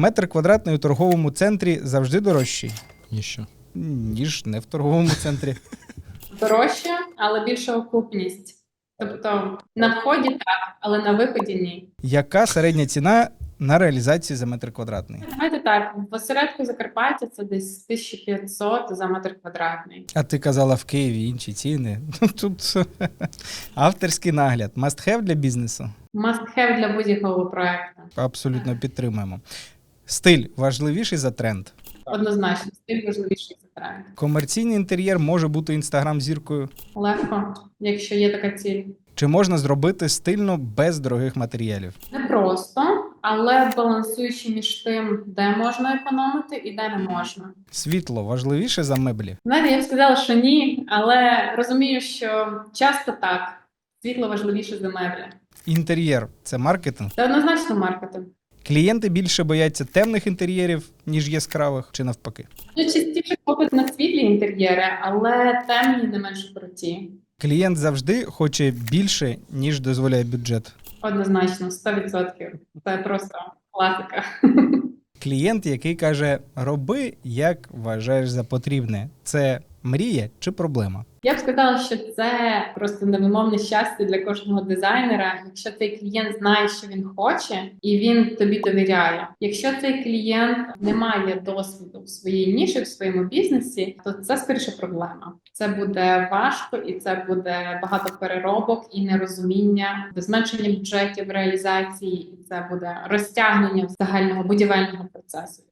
Метр квадратний у торговому центрі завжди дорожчий, Ніщо. ніж не в торговому центрі. Дорожче, але більша окупність. Тобто на вході так, але на виході ні. Яка середня ціна на реалізацію за метр квадратний? Давайте так, в осередку Закарпаття це десь 1500 за метр квадратний. А ти казала в Києві інші ціни. Тут авторський нагляд. Must have для бізнесу. Must have для будь-якого проекту. Абсолютно підтримуємо. Стиль важливіший за тренд. Однозначно, стиль важливіший за тренд. Комерційний інтер'єр може бути інстаграм-зіркою. Легко, якщо є така ціль. Чи можна зробити стильно без дорогих матеріалів? Не просто, але балансуючи між тим, де можна економити і де не можна. Світло важливіше за меблі. Знаєте, я б сказала, що ні, але розумію, що часто так. Світло важливіше за меблі. Інтер'єр це маркетинг. Це однозначно маркетинг. Клієнти більше бояться темних інтер'єрів, ніж яскравих, чи навпаки. Ну, частіше попит на світлі інтер'єри, але темні не менш круті. Клієнт завжди хоче більше, ніж дозволяє бюджет. Однозначно, 100%. Це просто класика. Клієнт, який каже: роби, як вважаєш за потрібне. Це мрія чи проблема? Я б сказала, що це просто невимовне щастя для кожного дизайнера. Якщо цей клієнт знає, що він хоче, і він тобі довіряє. Якщо цей клієнт не має досвіду в своїй ніші, в своєму бізнесі, то це скоріше проблема. Це буде важко, і це буде багато переробок і нерозуміння, до зменшення бюджетів реалізації, і це буде розтягнення загального будівельного процесу.